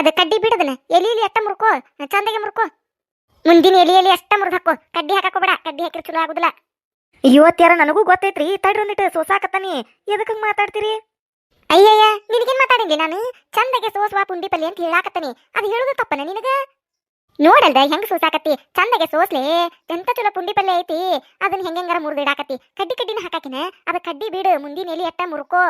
ಅದ ಕಡ್ಡಿ ಬಿಡದನ? ಎಲಿ ಎಲಿ ಅಟ್ಟ ಮುರ್ಕೋ ಚಂದಗೆ ಮುರ್ಕೋ. ಮುಂದಿನ ಎಲಿ ಎಲಿ ಅಷ್ಟ ಮುರ್ದು ಹಾಕೋ. ಕಡ್ಡಿ ಹಾಕೋಬೇಡ ಕಡ್ಡಿ ಹಾಕಿರ ಚಲೋ ಆಗುದಿಲ್ಲ. ಇವತ್ತ್ಯಾರ ನನಗೂ ಗೊತ್ತೈತ್ರಿ ತಡ್ರಿ ಒಂದಿಟ್ಟು ಸೋಸಾಕತ್ತಾನಿ. ಎದಕ್ಕೆ ಮಾತಾಡ್ತೀರಿ? ಅಯ್ಯಯ್ಯ ನಿನಗೇನ್ ಮಾತಾಡಿದ್ದೆ ನಾನು? ಚಂದಗೆ ಸೋಸುವ ಪುಂಡಿ ಪಲ್ಯ ಅಂತ ಹೇಳಾಕತ್ತಾನಿ. ಅದು ಹೇಳುದು ತಪ್ಪನ ನಿನಗ? ನೋಡಲ್ದ ಹೆಂಗ್ ಸೋಸಾಕತ್ತಿ? ಚಂದಗೆ ಸೋಸ್ಲೆ ಎಂತ ಚಲೋ ಪುಂಡಿ ಪಲ್ಯ ಐತಿ? ಅದನ್ನ ಹೆಂಗೆಂಗಾರ ಮುರಿದಿಡಾಕತ್ತಿ ಕಡ್ಡಿ ಕಡ್ಡಿನ ಹಾಕಾಕಿನ? ಅದ ಕಡ್ಡಿ ಬಿಡು ಮುಂದಿನ ಎಲಿ ಅಟ್ಟ ಮುರ್ಕೋ.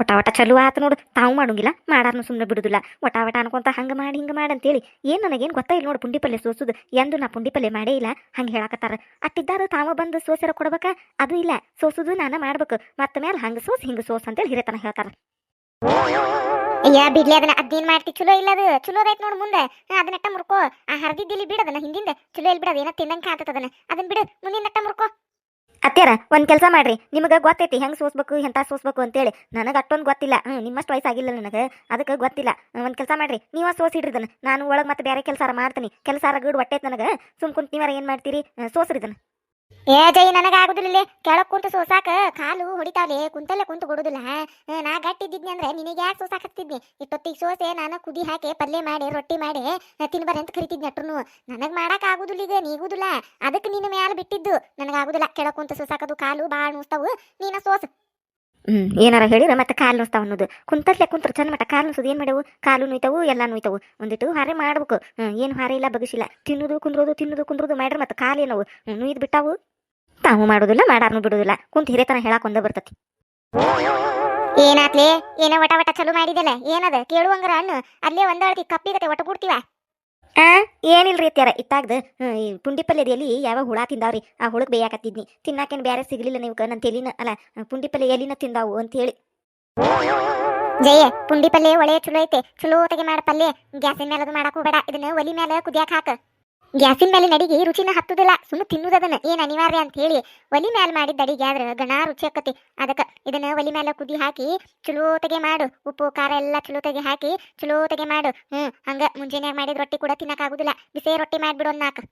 ಒಟ ಒಟ ಚಲೋ ಆತು ನೋಡು. ತಾವು ಮಾಡೋಂಗಿಲ್ಲ, ಮಾಡಾರ್ನು ಸುಮ್ಮನೆ ಬಿಡುದಿಲ್ಲ. ಒಟ ಒಟ ಅನ್ಕೊಂತ ಹಂಗೆ ಮಾಡಿ ಹಿಂಗೆ ಮಾಡಿ ಅಂತೇಳಿ. ಏನು ನನಗೇನು ಗೊತ್ತಾಯಿಲ್ಲ ನೋಡು ಪುಂಡಿ ಪಲ್ಯ ಸೋಸುದು. ಎಂದು ನಾ ಪುಂಡಿ ಪಲ್ಯ ಮಾಡೇ ಇಲ್ಲ. ಹಂಗೆ ಹೇಳಕತ್ತಾರ. ಅಟ್ಟಿದ್ದಾರ ತಾವ ಬಂದು ಸೋಸರ ಕೊಡ್ಬೇಕಾ? ಅದು ಇಲ್ಲ. ಸೋಸುದು ನಾನು ಮಾಡ್ಬೇಕು. ಮತ್ತೆ ಮೇಲೆ ಹಂಗೆ ಸೋಸ್, ಹಿಂಗೆ ಸೋಸ್ ಅಂತೇಳಿ ಹಿರೇತನ ಹೇಳ್ತಾರ. ಅಯ್ಯ, ಬಿಡ್ಲಿ, ಅದನ್ನ ಅದೇನ್ ಮಾಡ್ತಿ? ಚಲೋ ಇಲ್ಲ ಅದು. ಚಲೋ ಐತ್ ನೋಡು ಮುಂದೆ. ಅದನ್ನ ಮುರ್ಕೋ. ಆ ಹರಿದಿದ್ದಿಲ್ಲಿ ಬಿಡದನ್ನ ಹಿಂದಿಂದ. ಚಲೋ ಇಲ್ಲಿ ಬಿಡದ ಏನ ತಿನ್ನಂಗೆ ಕಾಣ್ತದ ಅದನ್ನ. ಅದನ್ನ ಬಿಡು ಮುಂದಿನ ಮುರ್ಕೋ. ಅತ್ಯಾರ ಒಂದು ಕೆಲಸ ಮಾಡ್ರಿ. ನಿಮಗೆ ಗೊತ್ತೈತಿ ಹೆಂಗೆ ಸೋಸ್ಬೇಕು, ಎಂತ ಸೋಸ್ಬೇಕು ಅಂತೇಳಿ. ನನಗೆ ಅಷ್ಟೊಂದು ಗೊತ್ತಿಲ್ಲ. ಹ್ಞೂ ನಿಮ್ಮಷ್ಟು ವಯಸ್ಸಾಗಿಲ್ಲ ನನಗೆ. ಅದಕ್ಕೆ ಗೊತ್ತಿಲ್ಲ. ಒಂದು ಕೆಲಸ ಮಾಡ್ರಿ. ನೀವ ಸೋಸಿಡ್ರಿದನ ನಾನು ಒಳಗೆ ಮತ್ತೆ ಬೇರೆ ಕೆಲಸ ಮಾಡ್ತೀನಿ. ಕೆಲಸ ಗೂಡು ಹೊಟ್ಟೈತೆ ನನಗೆ. ಸುಮ್ ಕುಂತ ನೀವಾರ ಏನು ಮಾಡ್ತೀರಿ? ಸೋಸ್ರಿದನ ಏ ಜೈ ನನಗ ಆಗುದಿಲ್ಲ ಕೆಳಗ್ ಕುಂತು ಸೋಸಾಕ ಕಾಲು ಹೊಡಿತಾವ್ಲೆ, ಕುಂತಲ್ಲ ಕುಂತು ಕೊಡುದಿಲ್ಲ ನಾ ಗಟ್ಟಿದ್ದಿದ್ನಿ ಅಂದ್ರೆ ನಿನಗೆ ಯಾಕೆ ಸೋಸಾಕತ್ತಿದ್ನಿ ಇಷ್ಟೊತ್ತಿಗೆ ಸೋಸೆ, ನಾನು ಕುದಿ ಹಾಕಿ, ಪಲ್ಯ ಮಾಡಿ, ರೊಟ್ಟಿ ಮಾಡಿ ತಿನ್ಬಾರ ಅಂತ ಕರಿತಿದ್ನಿ ಅಟ್ರು ನನಗ್ ಮಾಡಕ್ ಆಗುದಿಲ್ಲ ಈಗ, ನೀಗುದಿಲ್ಲ. ಅದಕ್ಕೆ ನಿನ್ನ ಮ್ಯಾಲ ಬಿಟ್ಟಿದ್ದು. ನನಗ ಆಗುದಿಲ್ಲ. ಕೆಳಗ್ ಕುಂತು ಸೋಸಾಕದು, ಕಾಲು, ಬಾಳ್ ನುಸ್ತಾವು. ನೀನ ಸೋಸ. ಹ್ಮ್, ಏನಾರ ಹೇಳಿರ ಮತ್ತೆ ಕಾಲು ನೋಸ್ತಾವ್ ಅನ್ನೋದು. ಕುಂತತ್ಲೆ ಕುಂತ್ರ ಚಂದ ಮಟ್ಟ ಕಾಲು ನುಸೋದು ಏನು ಮಾಡವು ಕಾಲು ನುಯ್ತಾವು, ಎಲ್ಲ ನುಯ್ತಾವು. ಒಂದಿಟ್ಟು ಹಾರೆ ಮಾಡ್ಬೇಕು. ಏನು ಹಾರೆ ಇಲ್ಲ, ಬಗಸಿಲ್ಲ. ತಿನ್ನುದು, ಕುಂದ್ರೋದು ತಿನ್ನುದು, ಕುಂದ್ರೋದು ಮಾಡ್ರಿ ಮತ್ತೆ ಕಾಲು ಏನವು? ನುಯ್ದು ಬಿಟ್ಟಾವು. ತಾವು ಮಾಡೋದಿಲ್ಲ ಮಾಡಾರ್ನು ಬಿಡುದಿಲ್ಲ. ಕುಂತ ಹಿರೇತನ ಹೇಳಕ್ ಒಂದ ಬರ್ತತಿ. ಏನಾತ್ಲೆ? ಏನ ವಟ ವಟ ಚಲೋ ಮಾಡಿದಲ್ಲ. ಏನದ? ಕೇಳುವಂಗರ ಅಣ್ಣ ಅಲ್ಲೇ ಒಂದಾಳ್ತಿ ಕಪ್ಪಿಗತೆ ಒಟ ಬಿಡ್ತೀವ ಆ ಏನಿಲ್ರಿ ಅತ್ಯಾರ ಇತ್ತಾಗ್ದ ಈ ಪುಂಡಿ ಪಲ್ಯದಲ್ಲಿ ಯಾವ ಹುಳ ತಿಂದಾವ್ರಿ? ಆ ಹುಳಕ್ ಬೇಯಾಕತ್ತಿದ್ನಿ. ತಿನ್ನಾಕೇನ್ ಬೇರೆ ಸಿಗ್ಲಿಲ್ಲ ನೀವು ನನ್ನ ತೆಲಿನ? ಅಲ್ಲ ಪುಂಡಿ ಪಲ್ಯ ಎಲಿನ ತಿಂದಾವು ಅಂತ ಹೇಳಿ. ಜಯ ಪುಂಡಿ ಪಲ್ಯ ಒಳ್ಳೆ ಚಲೋ ಐತೆ. ಚಲೋ ತೆಗೆ ಮಾಡ ಪಲ್ಯ. ಗ್ಯಾಸಿನ ಮೇಲೆ ಅದು ಬೇಡ ಹೋಗ್ಬೇಡ. ಇದನ್ನ ಒಲಿ ಮೇಲೆ ಕುದಿಯಾಕ ಹಾಕ. ಗ್ಯಾಸಿನ ಮೇಲೆ ಅಡಿಗೆ ರುಚಿನ ಹತ್ತುದಿಲ್ಲ. ಸುಮ್ಮ ತಿನ್ನುವುದನ್ನ ಏನ್ ಅನಿವಾರ್ಯ ಅಂತ ಹೇಳಿ ಒಲಿ ಮ್ಯಾಲ ಮಾಡಿದ್ದ ಅಡಿಗೆ ಆದ್ರೆ ಗಣ ರುಚಿ ಆಕತಿ. ಅದಕ್ಕ ಇದನ್ನ ಒಲಿ ಮ್ಯಾಲ ಕುದಿ ಹಾಕಿ ಚಲೋತಗೆ ಮಾಡು. ಉಪ್ಪು, ಖಾರ ಎಲ್ಲ ಚಲೋತಗೆ ಹಾಕಿ ಚಲೋತಗೆ ಮಾಡು. ಹ್ಮ್, ಹಂಗ ಮುಂಜಾನೆ ಮಾಡಿದ ರೊಟ್ಟಿ ಕೂಡ ತಿನ್ನಕ್ ಆಗುದಿಲ್ಲ. ಬಿಸಿ ರೊಟ್ಟಿ ಮಾಡ್ಬಿಡು ನಾಕ್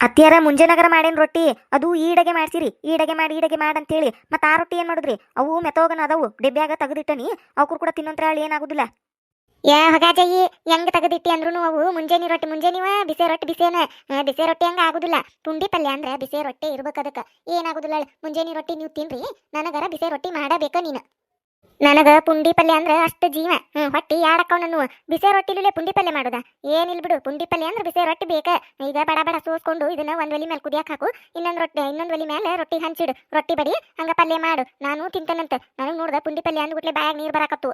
ಅತ್ಯಾರ ಮುಂಜಾನಗರ ಮಾಡಿನ ರೊಟ್ಟಿ ಅದು ಈಡಗೆ ಮಾಡ್ಸಿರಿ. ಈಡಗೆ ಮಾಡಿ ಈಡಗೆ ಮಾಡಿ ಅಂತ ಹೇಳಿ. ಮತ್ತೆ ಆ ರೊಟ್ಟಿ ಏನ್ ಮಾಡುದ್ರಿ? ಅವು ಮೆತೋಗನ ಅದಾವು. ಡೆಬ್ಬ್ಯಾಗ ತೆಗೆದಿಟ್ಟನಿ. ಅವ್ರು ಕೂಡ ತಿನ್ನೋಂತ್ರ ಏನಾಗುದಿಲ್ಲ ಯಾ ಹೊಗಾಜಯ್ಯಿ ಹೆಂಗ್ ತೆಗೆದಿಟ್ಟಿ ಅಂದ್ರೂ ಅವು? ಮುಂಜಾನೆ ರೊಟ್ಟಿ, ಮುಂಜಾನೆ ಬಿಸಿ ರೊಟ್ಟಿ ಬಿಸಿನ ಬಿಸಿ ರೊಟ್ಟಿ ಹಂಗ ಆಗುದಿಲ್ಲ. ಪುಂಡಿ ಪಲ್ಯ ಅಂದ್ರೆ ಬಿಸಿ ರೊಟ್ಟಿ ಇರ್ಬೇಕು ಅದಕ್ಕೆ. ಏನಾಗುದಿಲ್ಲ. ಮುಂಜಾನೆ ರೊಟ್ಟಿ ನೀವು ತಿನ್ರಿ. ನನಗರ ಬಿಸಿ ರೊಟ್ಟಿ ಮಾಡಬೇಕ ನೀನು. ನನಗ ಪುಂಡಿ ಪಲ್ಯ ಅಂದ್ರೆ ಅಷ್ಟು ಜೀವ. ಹ್ಮ್, ಹೊಟ್ಟಿ ಯಾಡಕ್ಕವ್ ನಾನು ಬಿಸಿ ರೊಟ್ಟಿಲೇ ಪುಂಡಿ ಪಲ್ಯ ಮಾಡೋದ? ಏನಿಲ್ಲ ಬಿಡು. ಪುಂಡಿ ಪಲ್ಯ ಅಂದ್ರೆ ಬಿಸಿ ರೊಟ್ಟಿ ಬೇಕ. ಈಗ ಬಡ ಬಡ ಸೋಸ್ಕೊಂಡು ಇದನ್ನ ಒಂದ್ ಒಲಿ ಮೇಲೆ ಕುದಿಯಾಕ ಹಾಕು. ಇನ್ನೊಂದು ರೊಟ್ಟಿ, ಇನ್ನೊಂದ್ ಒಲಿ ಮೇಲೆ ರೊಟ್ಟಿ ಹಂಚಿಡು. ರೊಟ್ಟಿ ಬಡಿ, ಹಂಗ ಪಲ್ಯ ಮಾಡು. ನಾನು ತಿಂತೇನಂತ. ನನಗೆ ನೋಡ್ದ ಪುಂಡಿ ಪಲ್ಯ ಅಂದ್ಬಿಟ್ಲೆ ಬಾಯಾಗ ನೀರು ಬರಾಕತ್ತು.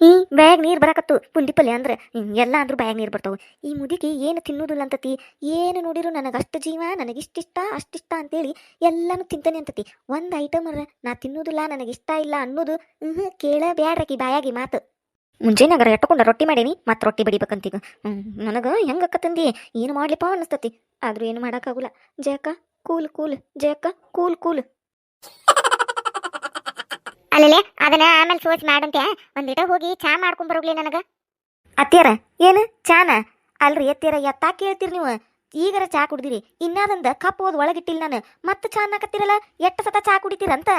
ಹ್ಮ್ ಬ್ಯಾಗ್ ನೀರ್ ಬರಕತ್ತು. ಪುಂಡಿ ಪಲ್ಯ ಅಂದ್ರೆ ಎಲ್ಲ ಅಂದ್ರೂ ಬ್ಯಾಗ್ ನೀರ್ ಬರ್ತಾವು. ಈ ಮುದಿಗೆ ಏನು ತಿನ್ನೋದಿಲ್ಲ ಅಂತತಿ ಏನು ನೋಡಿರು ನನಗೆ ಅಷ್ಟು ಜೀವ ನನಗೆ ಇಷ್ಟಿಷ್ಟ ಅಷ್ಟಿಷ್ಟ ಅಂತೇಳಿ ಎಲ್ಲಾನು ತಿಂತಾನೆ ಅಂತತಿ. ಒಂದು ಐಟಮ್ ಅರ, ನಾ ತಿನ್ನೋದಿಲ್ಲ ನನಗೆ ಇಷ್ಟ ಇಲ್ಲ ಅನ್ನೋದು ಹ್ಞೂ ಕೇಳ ಬ್ಯಾಡ್ರಕಿ ಬಾಯಾಗಿ ಮಾತು. ಮುಂಜಾನೆಗರ ಎಟ್ಟಕೊಂಡ ರೊಟ್ಟಿ ಮಾಡೇನಿ, ಮತ್ತೆ ರೊಟ್ಟಿ ಬಡಿಬೇಕಂತೀಗ ಹ್ಮ್, ನನಗೆ ಹೆಂಗ ತಂದಿ ಏನು ಮಾಡ್ಲಿಪ್ಪ ಅನ್ನಿಸ್ತತಿ. ಆದ್ರೂ ಏನು ಮಾಡೋಕ್ಕಾಗಲ್ಲ. Jayakka, cool cool, Jayakka, cool cool. ಅಲ್ಲಲೆ ಅದನ್ನ ಆಮೇಲೆ ಸೋಚ್ ಮಾಡಂತೆ. ಒಂದಿಟ ಹೋಗಿ ಚಾ ಮಾಡ್ಕೊಂಡ್ ಬರೋಗ್ಲಿ ನನಗ. ಅತ್ತಿಯರ, ಏನು? ಚಾನ? ಅಲ್ರಿ ಎತ್ತೀರ ಎತ್ತಾ ಕೇಳ್ತೀರಿ ನೀವು? ಈಗರ ಚಾ ಕುಡ್ದಿರಿ, ಇನ್ನಾದಂದ ಕಪ್ ಓದ್ ಒಳಗಿಟ್ಟಿಲ್ಲ ನಾನು. ಮತ್ತೆ ಚಾ ಅನ್ನಕತ್ತೀರಲ್ಲ ಎಟ್ಟ ಸತ ಚಾ ಕುಡಿತೀರಂತ?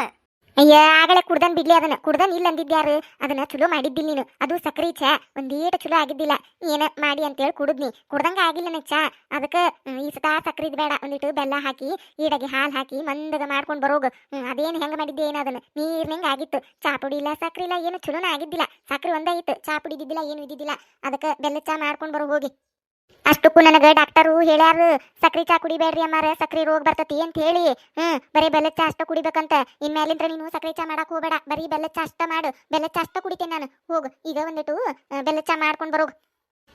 ಅಯ್ಯ, ಆಗಲೇ ಕುಡ್ದನ್ ಬಿಡ್ಲಿ ಅದನ್ನ. ಕುಡ್ದನ್ ಇಲ್ಲ ಅಂದಿದ್ಯಾರು ಅದನ್ನ ಚಲೋ ಮಾಡಿದ್ದಿಲ್ಲ ನೀನು. ಅದು ಸಕ್ರಿ ಚಾ. ಒಂದೀಟ ಚಲೋ ಆಗಿದ್ದಿಲ್ಲ. ಏನ ಮಾಡಿ ಅಂತೇಳಿ ಕುಡಿದ್ನಿ. ಕುಡ್ದಂಗ ಆಗಿಲ್ಲ ನನಗೆ ಚಾ. ಅದಕ್ಕೆ ಈ ಸತ ಸಕ್ರಿದ್ ಬೇಡ. ಒಂದಿಟ್ಟು ಬೆಲ್ಲ ಹಾಕಿ, ಈಡಗೆ ಹಾಲು ಹಾಕಿ, ಮಂದಗ ಮಾಡ್ಕೊಂಡು ಬರೋಗ. ಅದೇನು ಹೆಂಗ ಮಾಡಿದ್ದೆ ಏನ ಅದನ್ನ? ನೀರ್ನಂಗ ಆಗಿತ್ತು. ಚಾ ಪುಡಿ ಇಲ್ಲ, ಸಕ್ರಿ ಇಲ್ಲ, ಏನು ಚಲೋನ ಆಗಿದ್ದಿಲ್ಲ. ಸಕ್ರಿ ಒಂದೇ ಇತ್ತು ಚಾ ಪುಡಿ ಇದ್ದಿದ್ದಿಲ್ಲ, ಏನು ಇದ್ದಿದ್ದಿಲ್ಲ. ಅದಕ್ಕೆ ಬೆಲ್ಲ ಚಾ ಮಾಡ್ಕೊಂಡು ಬರೋ ಹೋಗಿ. ಅಷ್ಟಕ್ಕೂ ನನಗೆ ಡಾಕ್ಟರು ಹೇಳ್ಯಾರು ಸಕ್ರಿ ಚಾ ಕುಡಿಬೇಡ್ರಿ ಅಮ್ಮಾರ, ಸಕ್ರಿ ರೋಗ ಬರ್ತತಿ ಅಂತ ಹೇಳಿ. ಹ್ಮ್, ಬರೀ ಬೆಲ್ಲದ ಚಾ ಅಷ್ಟ ಕುಡಿಬೇಕಂತ. ಇನ್ಮೇಲಿಂದ್ರ ನೀನು ಸಕ್ರಿ ಚಾ ಮಾಡಕ್ ಹೋಗ್ಬೇಡ. ಬರೀ ಬೆಲ್ಲದ ಚಾ ಅಷ್ಟ ಮಾಡು. ಬೆಲ್ಲದ ಚಾ ಅಷ್ಟ ಕುಡಿತೇನೆ ನಾನು. ಹೋಗು. ಈಗ ಒಂದಿಟ್ಟು ಬೆಲ್ಲದ ಚಾ ಮಾಡ್ಕೊಂಡ್ ಬರೋಗು.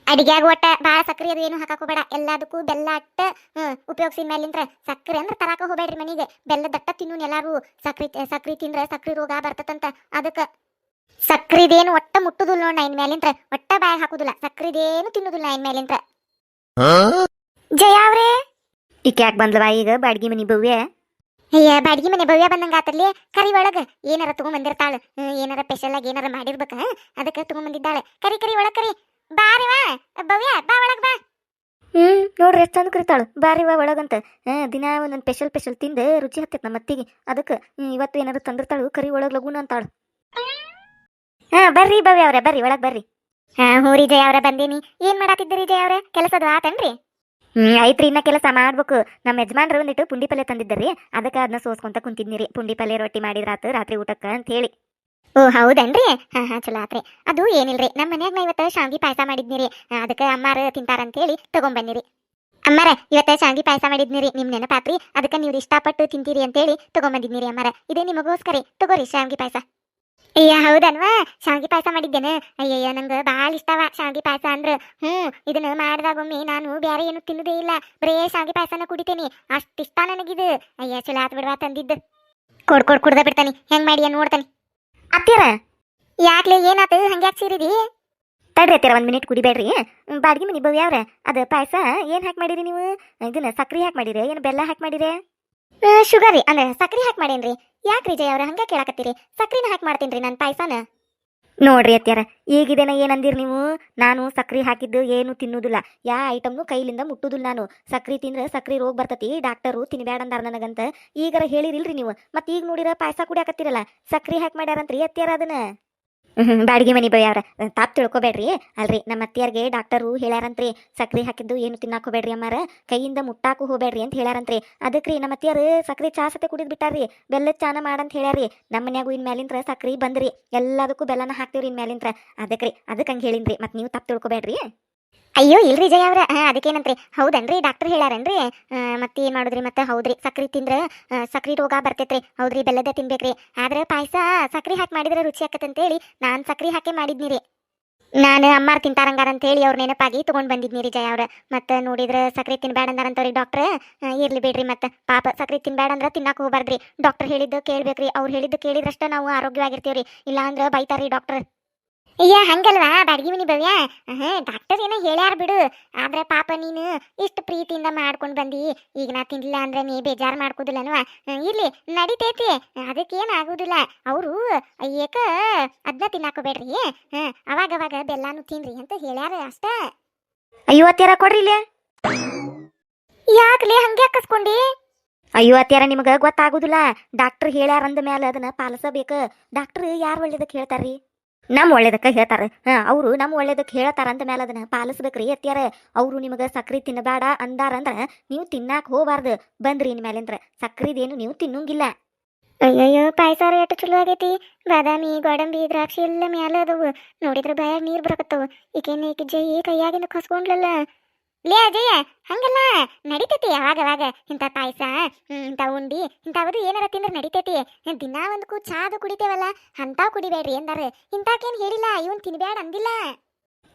ಅಡಿಗ್ಯಾಗ ಒಟ್ಟ ಭಾಳ ಸಕ್ರಿ ಅದು ಏನು ಹಾಕಕ್ ಹೋಗ್ಬೇಡ. ಎಲ್ಲದಕ್ಕೂ ಬೆಲ್ಲ ಅಟ್ಟ ಉಪಯೋಗಿಸಿದ ಉಪಯೋಗಿಸಿ ಮೇಲಿಂದ್ರ ಸಕ್ರಿ ಅಂದ್ರೆ ತರಾಕ ಹೋಗ್ಬೇಡ್ರಿ ಮನಿಗೆ. ಬೆಲ್ಲದಟ್ಟ ತಿನ್ನು ಎಲ್ಲಾರು ಸಕ್ರಿ ಸಕ್ರಿ ತಿಂದ್ರೆ ಸಕ್ರಿ ರೋಗ ಬರ್ತತಂತ. ಅದಕ್ಕೆ ಸಕ್ರಿದೇನು ಒಟ್ಟ ಮುಟ್ಟುದಿಲ್ಲ ನೋಡ ಇನ್ ಮೇಲಿಂತ್ರ ಒಟ್ಟ ಬಾಯ್ ಹಾಕುದಿಲ್ಲ. ಸಕ್ರಿದೇನು ತಿನ್ನುದಿಲ್ಲ ಇನ್ ಮೇಲಿಂತ್ರ ಜಯ ಅವ್ರೇ. ಈಕೆ ಯಾಕೆ ಬಂದ್ಲವ ಈಗ ಬಾಡ್ಗಿ ಮನಿ ಬವ್ಯ? ಅಯ್ಯ ಬಾಡ್ಗಿ ಮನೆ ಭವ್ಯ ಬಂದಂಗ ಆತಲ್ಲಿ. ಕರಿ ಒಳಗ ಏನಾರ ತಗೊಂಬಂದಿರ್ತಾಳ. ಏನಾರ ಸ್ಪೆಷಲ್ ಆಗಿ ಏನಾರ ಮಾಡಿರ್ಬೇಕ ಅದಕ್ಕೆ ತಗೊಂಬಂದಿದ್ದಾಳೆ. ಕರಿ ಕರಿ ಒಳಗ ಕರಿ. ಬಾರಿ ವಾ ಭವ್ಯ ಬಾ ಒಳಗ್ ಬಾ. ಹ್ಮ್ ನೋಡ್ರಿ ಎಷ್ಟು ಚಂದ ಕರಿತಾಳು ವಾ ಒಳಗಂತ. ಹಾ ದಿನ ಒಂದೊಂದು ಸ್ಪೆಷಲ್ ಸ್ಪೆಷಲ್ ತಿಂದ ರುಚಿ ಹತ್ತೈತೆ ನಮ್ಮ ಅತ್ತಿಗೆ. ಅದಕ್ಕೆ ಇವತ್ತು ಏನಾರು ತಂದಿರ್ತಾಳು ಕರಿ ಒಳಗ್ ಲಗುನ ಅಂತಾಳು. ಹಾ ಬರ್ರಿ ಭವ್ಯ ಅವ್ರೆ ಬರ್ರಿ ಒಳಗ ಬರ್ರಿ. ಹಾ ಹ್ಞೂ ರೀ ಜಯ ಅವ್ರ ಬಂದೀನಿ. ಏನ್ ಮಾಡಾತಿದ್ದೀರಿ ಜಯ ಅವ್ರ? ಕೆಲಸದ ಆತನ್ರಿ? ಹ್ಮ್, ಐತ್ರಿ, ಇನ್ನ ಕೆಲಸ ಮಾಡ್ಬೇಕು. ನಮ್ಮ ಯಜಮಾನ್ರು ಒಂದಿಟ್ಟು ಪುಂಡಿ ಪಲ್ಯ ತಂದಿದ್ದರಿ ಅದಕ್ಕೆ ಅದನ್ನ ಸೋಸ್ಕೊಂತ ಕುಂತಿದ್ನಿರಿ ಪುಂಡಿ ಪಲ್ಯ ರೊಟ್ಟಿ ಮಾಡಿದ್ರಾತು ರಾತ್ರಿ ಊಟಕ್ಕ ಅಂತ ಹೇಳಿ ಓ, ಹೌದನ್ರಿ? ಹಾ ಹಾ, ಚಲೋ ಆತ್ರಿ. ಅದು ಏನಿಲ್ರಿ ನಮ್ಮ ಮನ್ಯಾಗ ನಾ ಇವತ್ತ ಶಾಂಗಿ ಪಾಯಸ ಮಾಡಿದ್ನಿರಿ ಅದಕ್ಕೆ ಅಮ್ಮಾರ ತಿಂತಾರಂತ ಹೇಳಿ ತಗೊಂಬನ್ನಿರಿ ಅಮ್ಮಾರ, ಇವತ್ತ ಶಾಂಗಿ ಪಾಯಸ ಮಾಡಿದ್ನಿರಿ ನಿಮ್ ನೆನಪಾತ್ರಿ? ಅದಕ್ಕೆ ನೀವು ಇಷ್ಟಪಟ್ಟು ತಿಂತೀರಿ ಅಂತೇಳಿ ತಗೊಂಬಂದಿದ್ನಿರಿ ಅಮ್ಮಾರ. ಇದೇ ನಿಮಗೋಸ್ಕರ ತಗೋರಿ ಶಾಂಗಿ ಪಾಯಸ. ಅಯ್ಯ ಹೌದನ್ವಾ ಶಾವ್ಗಿ ಪಾಯಸ ಮಾಡಿದ್ದೇನೆ. ಅಯ್ಯಯ್ಯ ನಂಗೆ ಭಾಳ ಇಷ್ಟವ ಶಾವ್ಗಿ ಪಾಯಸ ಅಂದ್ರ. ಹ್ಮ್ ಇದನ್ನ ಮಾಡಿದಾಗೊಮ್ಮೆ ನಾನು ಬೇರೆ ಏನು ತಿನ್ನುದೇ ಇಲ್ಲ. ಬರೇ ಶಾವಿಗೆ ಪಾಯಸನ ಕುಡಿತೇನಿ. ಅಷ್ಟ್ ಇಷ್ಟ ನನಗಿದು. ಅಯ್ಯ ಚಲೋ ಆತ್ ಬಿಡ್ವಾ ತಂದಿದ್ದು. ಕೊಡ್ ಕೊಡ್ ಕುಡ್ದ ಬಿಡ್ತಾನೆ. ಹೆಂಗ್ ಮಾಡಿಯ ನೋಡ್ತಾನೆ. ಅತ್ತಿರ ಯಾಕ್ಲೆ ಏನಾತು? ಹಂಗ್ಯಾಕ್ ಸೇರಿದಿ? ತಡ್ರಿ ಅತ್ತಿರ ಒಂದು ಮಿನಿಟ್ ಕುಡಿಬೇಡ್ರಿ. ಬಾಡಿಗೆ ಮನಿ ಬವ್ ಅದು ಅದ ಪಾಯಸ ಏನ್ ಹಾಕಿ ಮಾಡಿರಿ ನೀವು? ಇದನ್ನ ಸಕ್ಕರೆ ಹಾಕಿ ಮಾಡಿರಿ? ಏನು ಬೆಲ್ಲ ಹಾಕಿ ಮಾಡಿರಿ? ಶುಗರ್ ರೀ, ಅಂದ್ರೆ ಸಕ್ರಿ ಹಾಕಿ ಮಾಡೇನ್ರಿ. ಯಾಕ್ರಿ ಜಯ ಅವ್ರ, ಹಂಗ ಕೇಳಾಕತ್ತೀರಿ? ಸಕ್ರಿನ ಹಾಕಿ ಮಾಡ್ತೇನ್ರಿ ನನ್ನ ಪಾಯಸನ? ನೋಡ್ರಿ ಅತ್ಯಾರ ಈಗಿದೇನ ಏನಂದಿರಿ ನೀವು? ನಾನು ಸಕ್ರಿ ಹಾಕಿದ್ದು ಏನು ತಿನ್ನುದಿಲ್ಲ. ಯಾ ಐಟಮ್ನು ಕೈಲಿಂದ ಮುಟ್ಟುದಿಲ್ಲ ನಾನು. ಸಕ್ರಿ ತಿಂದ್ರೆ ಸಕ್ರಿ ರೋಗ ಬರ್ತತಿ, ಡಾಕ್ಟರು ತಿನ್ಬೇಡ ಅಂದಾರ ನನಗಂತ. ಈಗರ ಹೇಳಿರಿಲ್ರಿ ನೀವು. ಮತ್ತೆ ಈಗ ನೋಡಿರ ಪಾಯಸ ಕುಡಿಯಾಕತ್ತೀರಲ್ಲ, ಸಕ್ರಿ ಹಾಕಿ ಮಾಡ್ಯಾರಂತ್ರಿ ಅತ್ಯಾರ ಅದನ್ನ? ಹ್ಮ್ ಬಾಡಿಗೆ ಮನಿ ಅವ್ರ. ತಾಪ್ ತಿಳ್ಕೊಬೇಡ್ರಿ. ಅಲ್ರಿ, ನಮ್ಮ ಅತ್ತಿಯರ್ಗೆ ಡಾಕ್ಟರು ಹೇಳ್ಯಾರಂತ್ರಿ, ಸಕ್ರೆ ಹಾಕಿದ್ದು ಏನು ತಿನ್ನಾಕ ಹೋಗ್ಬೇಡ್ರಿ ಅಮ್ಮಾರ. ಕೈಯಿಂದ ಮುಟ್ಟಾಕು ಹೋಗ್ಬೇಡ್ರಿ ಅಂತ ಹೇಳ್ಯಾರಂತ್ರಿ. ಅದಕ್ರಿ ನಮ್ಮ ಅತ್ತಿಯರು ಸಕ್ರೆ ಚಾ ಸತೆ ಕುಡಿದ್ ಬಿಟ್ಟಾರ್ರಿ. ಬೆಲ್ಲದ ಚಾನ ಮಾಡಂತ ಹೇಳ್ಯಾರಿ ನಮ್ಮ ಮನ್ಯಾಗು ಇನ್ ಮ್ಯಾಲಿಂತ್ರ ಸಕ್ರೆ ಬಂದ್ರಿ. ಎಲ್ಲದಕ್ಕೂ ಬೆಲ್ಲನ ಹಾಕ್ತೀವ್ರಿ ಇನ್ ಮ್ಯಾಲಿಂತ್ರ. ಅದಕ್ರಿ ಅದಕ್ಕೆ ಹಂಗೆ ಹೇಳಿನ್ರಿ. ಮತ್ತೆ ನೀವು ತಪ್ಪು ತಿಳ್ಕೊಬೇಡ್ರಿ. ಅಯ್ಯೋ, ಇಲ್ರಿ ಜಯ ಅವ್ರ. ಅದಕ್ಕೇನಂತ್ರಿ. ಹೌದನ್ರಿ? ಡಾಕ್ಟರ್ ಹೇಳಾರನ್ರಿ? ಮತ್ತೆ ಏನ್ ಮಾಡುದ್ರಿ ಮತ್ತೆ? ಹೌದ್ರಿ. ಸಕ್ರಿ ತಿಂದ್ರೆ ಸಕ್ರೆ ರೋಗ ಬರ್ತೈತ್ರಿ. ಹೌದ್ರಿ ಬೆಲ್ಲದ ತಿನ್ಬೇಕ್ರಿ. ಆದ್ರೆ ಪಾಯಸ ಸಕ್ರಿ ಹಾಕಿ ಮಾಡಿದ್ರೆ ರುಚಿ ಆಕತ್ತಂತೇಳಿ ನಾನ್ ಸಕ್ರಿ ಹಾಕಿ ಮಾಡಿದ್ನಿರಿ ನಾನು ಅಮ್ಮಾರ್ ತಿಂತಾರಂಗಾರ ಅಂತೇಳಿ ಅವ್ರ ನೆನಪಾಗಿ ತಗೊಂಡ್ ಬಂದಿದ್ನಿರಿ ಜಯ ಅವ್ರ. ಮತ್ತೆ ನೋಡಿದ್ರೆ ಸಕ್ರಿ ತಿನ್ಬೇಡ ಅಂದಾರಂತವ್ರಿ ಡಾಕ್ಟರ್ ಇರ್ಲಿ ಬಿಡ್ರಿ ಮತ್ತೆ. ಪಾಪ ಸಕ್ರಿ ತಿನ್ಬೇಡ ಅಂದ್ರ ತಿನ್ನಾಕ ಹೋಗ್ಬಾರ್ದ್ರಿ. ಡಾಕ್ಟರ್ ಹೇಳಿದ್ದು ಕೇಳ್ಬೇಕ್ರಿ. ಅವ್ರು ಹೇಳಿದ್ದು ಕೇಳಿದ್ರಷ್ಟ ನಾವು ಆರೋಗ್ಯವಾಗಿರ್ತೀವ್ರಿ. ರೀ ಅಂದ್ರ ಬೈತಾರ್ರಿ ಡಾಕ್ಟರ್ ಅಯ್ಯ ಹಂಗಲ್ವಾ? ಬಾಡ್ಗಿ ಮನಿ ಭವ್ಯ? ಡಾಕ್ಟರ್ ಏನೋ ಹೇಳ್ಯಾರ ಬಿಡು. ಆದ್ರೆ ಪಾಪ ನೀನು ಇಷ್ಟು ಪ್ರೀತಿಯಿಂದ ಮಾಡ್ಕೊಂಡು ಬಂದಿ. ಈಗ ನಾ ತಿನ್ಲಿಲ್ಲ ಅಂದ್ರೆ ನೀ ಬೇಜಾರು ಮಾಡ್ಕೋದಿಲ್ಲನ್ವಾ ಇರ್ಲಿ ನಡಿತೈತಿ. ಅದಕ್ಕೇನು ಆಗೋದಿಲ್ಲ. ಅವರು ಏಕ ಅದನ್ನ ತಿನ್ನಾಕೋಬೇಡ್ರಿ. ಹಾ ಅವಾಗ ಅವಾಗ ಬೆಲ್ಲಾನು ತಿನ್ರಿ ಅಂತ ಹೇಳ್ಯಾರ ಅಷ್ಟ. ಅತ್ಯಾರ ಕೊಡ್ರಿ ಇಲ್ಲೇ. ಯಾಕಲೇ ಹಂಗೆ ಹಾಕಸ್ಕೊಂಡಿ ಅಯ್ಯೋ ಅತ್ಯಾರ ನಿಮಗೆ ಗೊತ್ತಾಗುದಿಲ್ಲ. ಡಾಕ್ಟರ್ ಹೇಳ್ಯಾರ ಅಂದ ಮೇಲೆ ಅದನ್ನ ಪಾಲಿಸಬೇಕು. ಡಾಕ್ಟರ್ ಯಾರು ಒಳ್ಳೇದಕ್ಕೆ ಹೇಳ್ತಾರ್ರಿ? ನಮ್ಮ ಒಳ್ಳೇದಕ್ಕೆ ಹೇಳ್ತಾರೆ. ಹಾಂ, ಅವರು ನಮ್ಮ ಒಳ್ಳೇದಕ್ಕೆ ಹೇಳ್ತಾರ ಅಂತ ಮೇಲೆ ಅದನ್ನ ಪಾಲಿಸ್ಬೇಕ್ರಿ ಎತ್ತಿಯಾರ ಅವರು ನಿಮಗೆ ಸಕ್ರಿ ತಿನ್ನಬೇಡ ಅಂದಾರಂದ್ರ ನೀವು ತಿನ್ನಾಕ ಹೋಗಬಾರ್ದು. ಬಂದ್ರಿ ಇನ್ ಮೇಲಿಂದ್ರ ಸಕ್ರಿದೇನು ನೀವು ತಿನ್ನಂಗಿಲ್ಲ. ಅಯ್ಯಯ್ಯೋ, ಪಾಯಸ ಎಷ್ಟು ಚಲೋ ಆಗೈತಿ. ಬಾದಾಮಿ, ಗೋಡಂಬಿ, ದ್ರಾಕ್ಷಿ ಎಲ್ಲ ಮ್ಯಾಲ ಅದಾವು. ನೋಡಿದ್ರೆ ಬಾಯಾಗ ನೀರು ಬರಕತ್ತವು. ಈಕೆ ಈಕೆ ಜೈ ಕೈಯಾಗಿಂದ ಕಸ್ಕೊಂಡ್ಲಲ್ಲ. ಲೇ ಅಜಯ, ಹಂಗಲ್ಲ. ನಡಿತೈತಿ ಆವಾಗವಾಗ ಇಂಥ ಪಾಯಸ ಇಂಥ ಉಂಡಿ, ಇಂಥವದು ಏನಾರ ತಿಂದ್ರೆ ನಡಿತೈತಿ. ದಿನಾ ಒಂದಕ್ಕೂ ಚಾದು ಕುಡಿತೇವಲ್ಲ, ಅಂಥವು ಕುಡಿಬೇಡ್ರಿ ಎಂದಾರ. ಏನು ಹೇಳಿಲ್ಲ, ಇವನ್ ತಿನ್ಬೇಡ ಅಂದಿಲ್ಲ.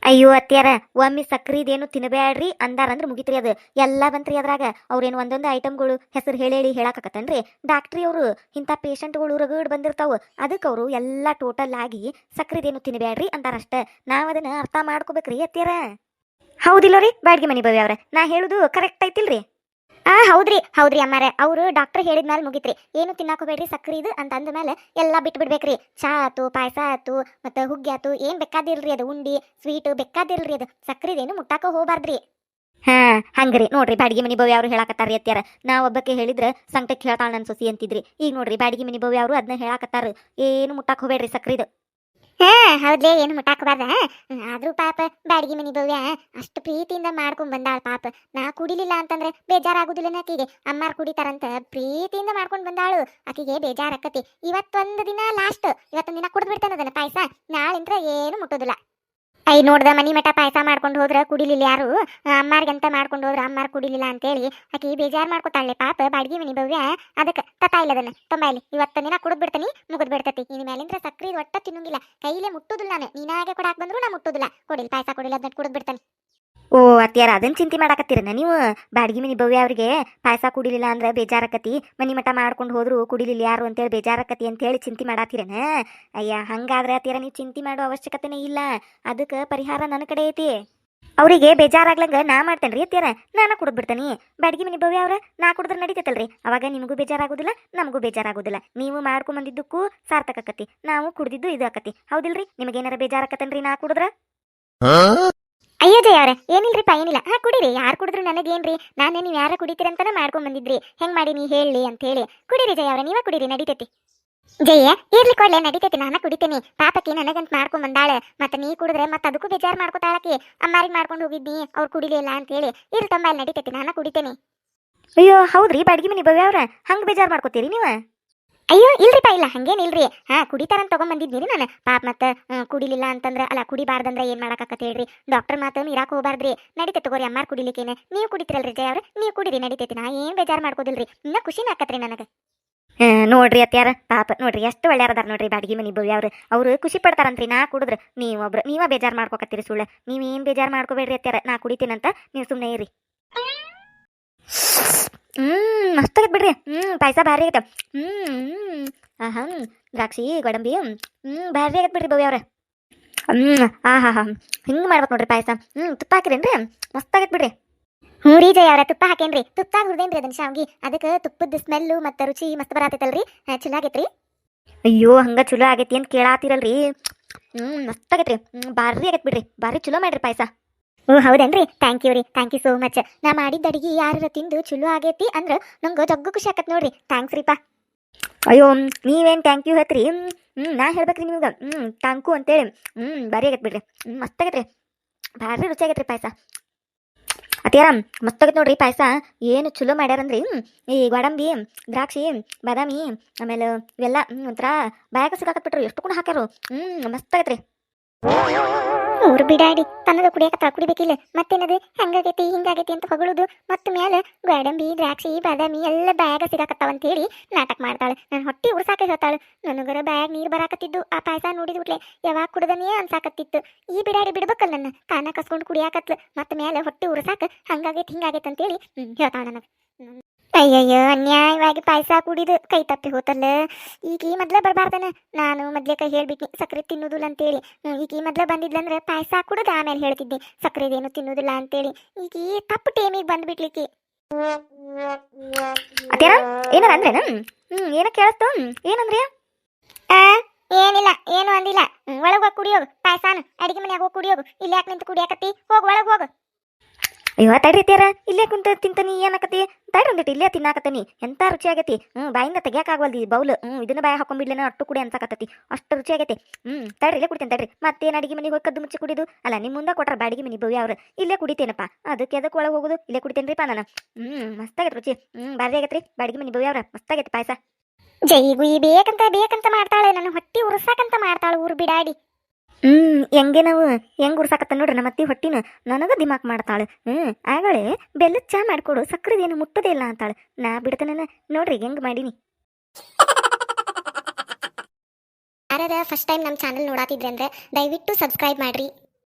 ಅಯ್ಯೋ ಅತ್ಯಾರ ಒಮ್ಮೆ ಸಕ್ರಿದೇನು ತಿನ್ನಬೇಡ್ರಿ ಅಂದಾರಂದ್ರೆ ಮುಗಿತ್ರಿ ಅದು. ಎಲ್ಲ ಬಂತ್ರಿ ಅದ್ರಾಗ. ಅವ್ರೇನು ಒಂದೊಂದು ಐಟಮ್ಗಳು ಹೆಸರು ಹೇಳಿ ಹೇಳಿ ಹೇಳಾಕತ್ತನ್ರಿ ಡಾಕ್ಟ್ರಿ ಅವರು, ಇಂಥ ಪೇಷಂಟ್ಗಳು ರಗಡ್ ಬಂದಿರ್ತಾವೆ. ಅದಕ್ಕೆ ಅವರು ಎಲ್ಲ ಟೋಟಲ್ ಆಗಿ ಸಕ್ರಿದೇನು ತಿನ್ನಬೇಡ್ರಿ ಅಂತಾರಷ್ಟೇ ನಾವು ಅದನ್ನು ಅರ್ಥ ಮಾಡ್ಕೋಬೇಕ್ರಿ ಅತ್ಯಾರ ಹೌದಿಲ್ಲ ರೀ ಬ್ಯಾಡ್ಗೆ ಮನಿ ಬವಿ ಅವ್ರ. ನಾ ಹೇಳುದು ಕರೆಕ್ಟ್ ಐತಿಲ್ರಿ? ಆ, ಹೌದ್ರಿ ಹೌದ್ರಿ ಅಮ್ಮಾರ. ಅವರು ಡಾಕ್ಟರ್ ಹೇಳಿದ ಮೇಲೆ ಮುಗಿತ್ರಿ. ಏನು ತಿನ್ನಾಕೋಬೇಡ್ರಿ ಸಕ್ಕರೆ ಇದು ಅಂತ ಅಂದ ಮೇಲೆ ಎಲ್ಲ ಬಿಟ್ಟು ಬಿಡ್ಬೇಕ್ರಿ. ಚಾ ಆತು, ಪಾಯಸ ಆತು, ಮತ್ತೆ ಹುಗ್ಗಿ ಆತು, ಏನ್ ಬೇಕಾದಿಲ್ರಿ ಅದು, ಉಂಡಿ ಸ್ವೀಟ್ ಬೇಕಾದಿಲ್ರಿ ಅದು. ಏನು ಮುಟ್ಟಾಕ ಹೋಗ್ಬಾರ್ದ್ರಿ. ಹಾ, ಹಂಗ್ರಿ. ನೋಡ್ರಿ, ಬಾಡಿಗೆ ಮನಿ ಬವಿ ಅವ್ರು ಹೇಳಾಕತ್ತಾರ ಅತ್ಯಾರ ನಾ ಒಬ್ಬಕ್ಕೆ ಹೇಳಿದ್ರ ಸಂಕಟಕ್ಕೆ ಹೇಳ್ತಾಳ ನನ್ನ ಸೊಸಿ ಅಂತಿದ್ರಿ. ಈಗ ನೋಡ್ರಿ, ಬಾಡಿಗೆ ಮನಿ ಬವಿ ಅವರು ಅದನ್ನ ಹೇಳಾಕತ್ತಾರ. ಏನು ಮುಟ್ಟಾಕ ಹೋಗ್ಬೇಡ್ರಿ ಸಕ್ರಿದು. ಹಾ, ಹೌದ್ಲೇ, ಏನು ಮುಟ್ಟಾಕಬಾರ್ದ ಆದ್ರೂ ಪಾಪ ಬಾಡಿಗೆ ಮನಿ ಭವ್ಯ ಅಷ್ಟು ಪ್ರೀತಿಯಿಂದ ಮಾಡ್ಕೊಂಡ್ ಬಂದಾಳ ಪಾಪ. ನಾ ಕುಡಿಲಿಲ್ಲ ಅಂತಂದ್ರೆ ಬೇಜಾರಾಗುದಿಲ್ಲ ಆಕಿಗೆ. ಅಮ್ಮಾರ್ ಕುಡಿತಾರಂತ ಪ್ರೀತಿಯಿಂದ ಮಾಡ್ಕೊಂಡ್ ಬಂದಾಳು. ಆಕಿಗೆ ಬೇಜಾರಾಕತಿ ಇವತ್ತೊಂದು ದಿನ ಲಾಸ್ಟ್ ಇವತ್ತೊಂದ್ ದಿನ ಕುಡ್ದು ಅದನ್ನ ಪಾಯಸ. ನಾಳಿಂತ್ರ ಏನು ಮುಟ್ಟೋದಿಲ್ಲ. ಐ ನೋಡ್ದ ಮನಿ ಮಠ ಪಾಯಸ ಮಾಡ್ಕೊಂಡು ಹೋದ್ರ ಕುಡಿಲಿಲ್ಲ ಯಾರು? ಅಮ್ಮಾರ್ಗಂತ ಮಾಡ್ಕೊಂಡು ಹೋದ್ರ, ಅಮ್ಮಾರ್ ಕುಡಿಲಿಲ್ಲ ಅಂತೇಳಿ. ಆಕಿ ಬೇಜಾರ್ ಮಾಡ್ಕೊತಾಳೆ, ಪಾಪ ಬಾಡಿಗೆ ಮನಿ ಭವ್ಯ. ಅದಕ್ಕೆ ತತಾ ಇಲ್ಲದನ್ನ ತೊಂಬೈಲಿ ಇವತ್ತು ದಿನ ಕುಡಿದ್ ಬಿಡ್ತಾನಿ, ಮುಗಿದ್ ಬಿಡ್ತತಿ. ಇನ್ ಮೇಲಿಂದ್ರ ಸಕ್ರಿ ಒಟ್ಟ ತಿನ್ನಂಗಿಲ್ಲ. ಕೈಲೇ ಮುಟ್ಟುದಿಲ್ಲ ನಾನು. ನೀನಾಗೆ ಕೊಡಾಕ್ ಬಂದ್ರು ನಾ ಮುಟ್ಟುದಿಲ್ಲ. ಕೊಡಿಲ್, ಪಾಯಸ ಕೊಡಿಲ್ಲ ಅದನ್ನ ಕುಡಿದ್ ಬಿಡ್ತಾನೆ. ಓ ಅತ್ಯಾರ ಅದನ್ನ ಚಿಂತೆ ಮಾಡಾಕತ್ತೀರನ ನೀವು? ಬಾಡಿಗೆ ಮನಿ ಭವ್ಯ ಅವ್ರಿಗೆ ಪಾಯಸ ಕುಡಿಲಿಲ್ಲ ಅಂದ್ರೆ ಬೇಜಾರಕತಿ ಮನಿ ಮಠ ಮಾಡ್ಕೊಂಡು ಹೋದ್ರು ಕುಡಿಲಿಲ್ಲ ಯಾರು ಅಂತೇಳಿ ಬೇಜಾರಕತಿ ಅಂತೇಳಿ ಚಿಂತೆ ಮಾಡಾತಿರನ ಅಯ್ಯ, ಹಂಗಾದ್ರೆ ಅತ್ಯಾರ ನೀವು ಚಿಂತೆ ಮಾಡೋ ಅವಶ್ಯಕತೆನೇ ಇಲ್ಲ. ಅದಕ್ಕೆ ಪರಿಹಾರ ನನ್ನ ಕಡೆ ಐತಿ. ಅವರಿಗೆ ಬೇಜಾರಾಗ್ಲಂಗ ನಾ ಮಾಡ್ತೇನ್ರಿ ಅತ್ಯಾರ ನಾನು ಕುಡಿದ್ ಬಿಡ್ತೇನೆ. ಬಾಡಿಗೆ ಮನಿ ಭವ್ಯ ಅವ್ರ, ನಾ ಕುಡಿದ್ರೆ ನಡೀತೈತಲ್ರಿ. ಅವಾಗ ನಿಮಗೂ ಬೇಜಾರಾಗೋದಿಲ್ಲ, ನಮಗೂ ಬೇಜಾರಾಗೋದಿಲ್ಲ. ನೀವು ಮಾಡ್ಕೊಂಡ್ ಬಂದಿದ್ದಕ್ಕೂ ಸಾರ್ಥಕ ಆಕತಿ ನಾವು ಕುಡ್ದಿದ್ದು ಇದು ಆಕತಿ ಹೌದಿಲ್ರಿ? ನಿಮಗೇನಾರ ಬೇಜಾರಾಕತ್ತನ್ರಿ ನಾ ಕುಡಿದ್ರ? ಅಯ್ಯೋ ಜಯ ಅವ್ರೆ ಏನಿಲ್ರಿಪ್ಪ, ಏನಿಲ್ಲ. ಹಾ, ಕುಡಿರಿ. ಯಾರು ಕುಡಿದ್ರು ನನಗೇನ್ರಿ? ನಾನೇ ನೀವು ಯಾರ ಕುಡಿತೀರಂತಾನೆ ಮಾಡ್ಕೊಂಡ್ ಬಂದಿದ್ರಿ. ಹೆಂಗ್ ಮಾಡಿ ನೀ ಹೇಳಿ ಅಂತ ಹೇಳಿ ಕುಡಿರಿ ಜಯ ಅವ್ರೆ ನೀವೇ ಕುಡಿರಿ, ನಡೀತೈತಿ. ಜಯ್ಯ ಇರ್ಲಿ ಕೊಡ್ಲೆ, ನಡೀತೈತಿ. ನಾನ ಕುಡಿತೇನಿ. ಪಾಪಕ್ಕೆ ನನಗಂತ ಮಾಡ್ಕೊಂಡ್ ಬಂದಾಳೆ. ಮತ್ತೆ ನೀ ಕುಡಿದ್ರೆ ಮತ್ತೆ ಅದಕ್ಕೂ ಬೇಜಾರ್ ಮಾಡ್ಕೊತಾಳಕಿ ಅಮ್ಮಾರಿಗೆ ಮಾಡ್ಕೊಂಡು ಹೋಗಿದ್ನಿ ಅವ್ರು ಕುಡಿಲಿಲ್ಲ ಅಂತ ಹೇಳಿ ಇರ್ಲಿ ತಮ್ಮ ನಡೀತೈತಿ. ನಾನ ಕುಡಿತೇನಿ. ಅಯ್ಯೋ, ಹೌದ್ರಿ, ಬಾಡಿಗೆ ಮನಿ ಅವ್ರ ಹಂಗೆ ಬೇಜಾರು ಮಾಡ್ಕೋತೀರಿ ನೀವು? ಅಯ್ಯೋ, ಇಲ್ರಿಪ್ಪ, ಇಲ್ಲ ಹಂಗೇನಿಲ್ರಿ ಹಾ, ಕುಡಿತಾರಂತ ತಗೊಂಬಂದಿದ್ನಿ ನಾನು. ಪಾಪ ಮತ್ತೆ ಕುಡಿಲಿಲ್ಲ ಅಂತಂದ್ರೆ, ಅಲ್ಲ, ಕುಡಿಬಾರ್ದಂದ್ರೆ ಏನು ಮಾಡಕತ್ತ ಹೇಳ್ರಿ. ಡಾಕ್ಟರ್ ಮಾತು, ನೀರಾಕ್ ಹೋಗ್ಬಾರ್ದ್ರಿ. ನಡಿತೈತಿ ತಗೋರಿ ಅಮ್ಮಾರ್ ಕುಡಿಲಿಕ್ಕೇನೆ. ನೀವು ಕುಡಿತಿರಲ್ರಿ ಜಯ ಅವ್ರೆ. ನೀವು ಕುಡಿರಿ, ನಡಿತೈತಿ. ನಾ ಏನ್ ಬೇಜಾರ್ ಮಾಡ್ಕೋದಿಲ್ರಿ. ಇನ್ನ ಖುಷಿನ ಆಕತ್ರಿ ನನಗ. ನೋಡ್ರಿ ಅತ್ಯಾರ ಪಾಪ, ನೋಡ್ರಿ, ಎಷ್ಟು ಒಳ್ಳೆಯದಾರ ನೋಡ್ರಿ ಬಾಡಿಗೆ ಮನೆ ಬವ್ಯ ಅವ್ರು. ಅವ್ರು ಖುಷಿ ಪಡ್ತಾರಂತ್ರಿ, ನಾ ಕುಡಿದ್ರೆ. ನೀವೊಬ್ರು ನೀವ ಬೇಜಾರು ಮಾಡ್ಕೊಕತ್ತೀರಿ ಸುಳ್ಳ. ನೀವೇನು ಬೇಜಾರು ಮಾಡ್ಕೋಬೇಡ್ರಿ ಅತ್ಯಾರ ನಾ ಕುಡಿತೀನಂತ ನೀವು ಸುಮ್ಮನೆ ಇರಿ. ಹ್ಮ್ ಮಸ್ತ್ ಆಗೈತೆ ಬಿಡ್ರಿ ಹ್ಮ್ ಪಾಯಸ ಭಾರಿ ಆಗತ್ತೆ. ಹ್ಮ್ ಆಹಾ ದ್ರಾಕ್ಷಿ, ಗೋಡಂಬಿ, ಹ್ಮ್. ಭಾರಿ ಆಗತ್ತೆ ಬಿಡ್ರಿ ಬವ್ಯ ಅವ್ರ. ಹ್ಮ್ ಹಾ ಹಾ. ಹಿಂಗೆ ಮಾಡ್ಬೇಕು ನೋಡ್ರಿ ಪಾಯಸ. ಹ್ಮ್, ತುಪ್ಪ ಹಾಕಿರೇನ್ರಿ? ಮಸ್ತ್ ಆಗೈತೆ ಬಿಡ್ರಿ. ಹ್ಞೂ ರೀ ಜಯ ತುಪ್ಪ ಹಾಕೇನ್ರಿ. ತುಪ್ಪ ಹುರ್ದೇನ್ರಿ ಅದನ್ನ ಶಾವ್ಗಿ. ಅದಕ್ಕೆ ತುಪ್ಪದ ಸ್ಮೆಲ್ಲು ಮತ್ತು ರುಚಿ ಮಸ್ತ್ ಬರತೈತಲ್ರಿ ಚಲೋ ಆಗೈತ್ರಿ. ಅಯ್ಯೋ, ಹಂಗ ಚಲೋ ಆಗೈತಿ ಅಂತ ಕೇಳಾತಿರಲ್ರಿ. ಹ್ಮ್, ಮಸ್ತ್ ಆಗೈತ್ರಿ. ಭಾರಿ ಆಗೈತೆ ಬಿಡ್ರಿ. ಭಾರಿ ಚಲೋ ಮಾಡ್ರಿ ಪಾಯಸ. ಓ ಹೌದೇನ್ರಿ? ಥ್ಯಾಂಕ್ ಯು ರೀ. ಥ್ಯಾಂಕ್ ಯು ಸೋ ಮಚ್ ನಾ ಮಾಡಿದ ಅಡಿಗೆ ಯಾರ ತಿಂದು ಚಲೋ ಆಗೈತಿ ಅಂದ್ರೆ ನಂಗೆ ಜಗ್ಗು ಖುಷಿ ಆಕತ್ ನೋಡ್ರಿ. ಥ್ಯಾಂಕ್ಸ್ ರೀಪಾ. ಅಯ್ಯೋ ನೀವೇನು ಥ್ಯಾಂಕ್ ಯು ಹೇಳ್ತೀರಿ? ಹ್ಮ್ ಹ್ಮ್, ನಾ ಹೇಳ್ಬೇಕ್ರಿ ನಿಮ್ಗೆ. ಹ್ಮ್ ಥ್ಯಾಂಕು ಅಂತೇಳಿ. ಹ್ಮ್ ಭಾರಿ ಆಗತ್ತೆ ಬಿಡ್ರಿ. ಹ್ಮ್ ಮಸ್ತ್ ಆಗೈತ್ರಿ ಭಾರಿ ರುಚಿ ಆಗೈತ್ರಿ ಪಾಯಸ. ಅತ್ಯಾರ ಮಸ್ತ್ ಆಗೈತೆ ನೋಡ್ರಿ ಪಾಯಸ. ಏನು ಚಲೋ ಮಾಡ್ಯಾರಂದ್ರಿ. ಈ ಗೋಡಂಬಿ ದ್ರಾಕ್ಷಿ ಬಾದಾಮಿ ಆಮೇಲೆ ಇವೆಲ್ಲ ಒಂಥರ ಬ್ಯಾಗ ಸಿಗಾಕತ್ಬಿಟ್ರು ಎಷ್ಟು ಕೂಡ ಹಾಕ್ಯಾರು. ಹ್ಮ್ ಮಸ್ತ್ ಊರು ಬಿಡಾಡಿ ತನ್ನದ ಕುಡಿಯಕತ್ತ ಕುಡಿಬೇಕಿಲ್ಲ. ಮತ್ತೇನದು? ಹಂಗಾಗೈತಿ, ಹಿಂಗಾಗೈತಿ ಅಂತ ಹೊಗಳುದು. ಮತ್ತ ಮ್ಯಾಲ ಗೋಡಂಬಿ, ದ್ರಾಕ್ಷಿ, ಬಾದಾಮಿ ಎಲ್ಲ ಬ್ಯಾಗ ಅಂತ ಹೇಳಿ ನಾಟಕ ಮಾಡ್ತಾಳೆ. ನನ್ನ ಹೊಟ್ಟಿ ಉರ್ಸಾಕ ಹೇಳ್ತಾಳೆ. ನನಗರ ಬ್ಯಾಗ್ ನೀರು ಬರಾಕತ್ತಿದ್ದು, ಆ ಪಾಯಸ ನೋಡಿದ್ಬಿಟ್ಲೆ ಯಾವಾಗ ಕುಡ್ದನೇ ಅನ್ಸಾಕತ್ತಿತ್ತು. ಈ ಬಿಡಾಡಿ ಬಿಡ್ಬೇಕಲ್ಲ ನನ್ನ. ಕಾನ ಕಸ್ಕೊಂಡು ಕುಡಿಯಾಕತ್ಲ. ಮತ್ತ ಮ್ಯಾಲ ಹೊಟ್ಟಿ ಉರ್ಸಾಕ ಹಂಗಾಗೈತಿ, ಹಿಂಗಾಗೈತಿ ಅಂತೇಳಿ ಹೇಳ್ತಾಳ ನನಗೆ. ಅಯ್ಯಯ್ಯೋ, ಅನ್ಯಾಯವಾಗಿ ಪಾಯಸ ಕುಡಿದು ಕೈ ತಪ್ಪಿ ಹೋತಲ್ಲ. ಈಗ ಈ ಮೊದ್ಲ ಬರಬಾರ್ದನ. ನಾನು ಮೊದ್ಲೇ ಕೈ ಹೇಳ್ಬಿಟ್ನಿ ಸಕ್ಕರೆ ತಿನ್ನೋದಿಲ್ಲ ಅಂತೇಳಿ. ಹೇಳಿ ಈಗ ಈ ಮೊದ್ಲ ಬಂದಿದ್ಲಂದ್ರೆ ಪಾಯಸ ಕುಡಿದು ಆಮೇಲೆ ಹೇಳ್ತಿದ್ದೆ ಸಕ್ಕರೆದೇನು ತಿನ್ನೋದಿಲ್ಲ ಅಂತೇಳಿ. ಈಗ ಈ ತಪ್ಪು ಟೇಮಿಗೆ ಬಂದ್ಬಿಟ್ಲಿಕ್ಕೆ. ಅದೇನ ಏನಾರ ಅಂದ್ರೇನ? ಹ್ಮ್ ಏನ ಕೇಳತ್ತು? ಏನಂದ್ರಿ? ಆ, ಏನಿಲ್ಲ, ಏನು ಅಂದಿಲ್ಲ. ಒಳಗೆ ಹೋಗಿ ಕುಡಿಯೋಗು ಪಾಯಸಾನ, ಅಡಿಗೆ ಮನ್ಯಾಗ ಹೋಗಿ ಕುಡಿಯೋಗು ಇಲ್ಲಿ ಯಾಕೆ ನಿಂತು ಕುಡಿಯಾಕತ್ತಿ? ಹೋಗಿ, ಒಳಗೆ ಹೋಗು. ಅಯ್ಯೋ ತಡ್ರಿ ಇಲ್ಲೇ ಕುಂತ ತಿಂತಾನಿ ಏನಕತಿ ತಡ್ರಿ ಒಂದಿಟ್ಟು ಇಲ್ಲೇ ತಿನ್ನಾಕತ್ತೀನಿ. ಎಂತ ರುಚಿ ಆಗೈತಿ ಹ್ಮ್, ಬಾಯಿಂದ ತೆಗಿಯಾಕಾಗವಲ್ದು ಈ ಬೌಲ್. ಹ್ಞೂ ಇದನ್ನ ಬಾಯ ಹಾಕೊಂಬಿಡ್ಲೇನ, ಅಟ್ಟು ಕುಡಿ ಅನ್ಸಾಕತ್ತತಿ. ಅಷ್ಟು ರುಚಿ ಆಗೈತಿ ಹ್ಮ್, ತಡ್ರಿ, ಇಲ್ಲೇ ಕುಡಿತೇನೆ ತಡ್ರಿ. ಮತ್ತೇನು ಅಡಿಗೆ ಮನೆಗೆ ಹೋಗಿ ಕದ್ದು ಮುಚ್ಚಿ ಕುಡಿದು? ಅಲ್ಲ ನಿಮ್ಮ ಮುಂದೆ ಕೊಟ್ರ ಬಾಡಿಗೆ ಮನೆ ಬವಿ ಅವ್ರು. ಇಲ್ಲೇ ಕುಡಿತೇನಪ್ಪ. ಅದಕ್ಕೆ ಅದಕ್ಕೆ ಒಳಗೆ ಹೋಗುದು? ಇಲ್ಲೇ ಕುಡಿತೇನ್ರಿಪ್ಪ ನಾನು. ಹ್ಞೂ ಮಸ್ತಾಗೈತೆ ರುಚಿ. ಹ್ಞೂ ಬಾರಿ ಆಗೈತ್ರಿ. ಬಾಡಿಗೆ ಮನೆ ಬವ್ಯ ಅವ್ರ. ಮಸ್ತ್ ಆಗೈತೆ ಪಾಯಸ. ಜೈಗು ಈ ಬೇಕಂತ ಬೇಕಂತ ಮಾಡ್ತಾಳೆ. ನನ್ನ ಹೊಟ್ಟಿ ಉರ್ಸಾಕಂತ ಮಾಡ್ತಾಳೆ ಊರು ಬಿಡಾಡಿ. ಹ್ಮ್, ಹೆಂಗೆ ನಾವು, ಹೆಂಗ್ ಉರ್ಸಾಕತ್ತ ನೋಡ್ರಿ ನಮ್ಮ ಅತ್ತಿ ಹೊಟ್ಟಿನ? ನನಗೆ ದಿಮಾಕ್ ಮಾಡ್ತಾಳೆ. ಹ್ಮ್, ಆಗಳೆ, ಬೆಲ್ಲದ ಚಾ ಮಾಡ್ಕೊಡು, ಸಕ್ಕರೆದೇನು ಮುಟ್ಟದೇ ಇಲ್ಲ ಅಂತಾಳೆ. ನಾ ಬಿಡ್ತಾನ ನೋಡ್ರಿ, ಹೆಂಗ್ ಮಾಡೀನಿ. ಯಾರ ಫಸ್ಟ್ ಟೈಮ್ ನಮ್ಮ ಚಾನಲ್ ನೋಡಾತಿದ್ರೆ ಅಂದ್ರೆ ದಯವಿಟ್ಟು ಸಬ್ಸ್ಕ್ರೈಬ್ ಮಾಡ್ರಿ.